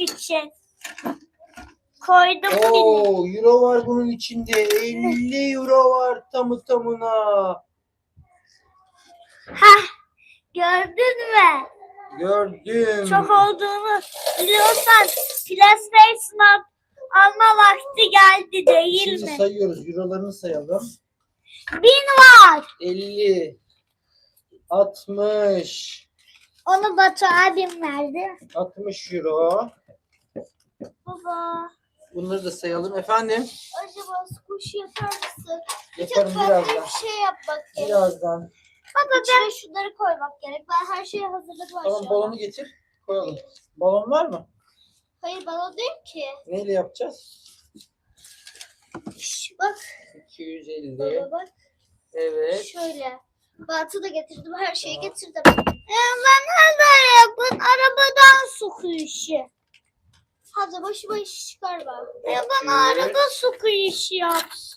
için. Koydum. Oo, euro var bunun içinde. 50 euro var tamı tamına. Hah, gördün mü? Gördüm. Çok olduğunu biliyorsan PlayStation al- alma vakti geldi değil Şimdi mi? sayıyoruz. Eurolarını sayalım. Bin var. 50 60 Onu Batu abim verdi. 60 euro. Baba. Bunları da sayalım. Efendim? Acaba kuş yapar mısın? Yaparım birazdan. şey yapmak Birazdan. Baba ben şunları koymak gerek. Ben her şeyi hazırladım Tamam aşağıda. balonu getir. Koyalım. Balon var mı? Hayır balon değil ki. Neyle yapacağız? Şş, bak 250. baba bak. Evet. Şöyle. Batı da getirdim. Her şeyi getirdim. Ee, ben hazır yapın. Arabadan su kuyuşu. Hadi başıma iş çıkarma. Ya bana araba su kuyuşu yapsın.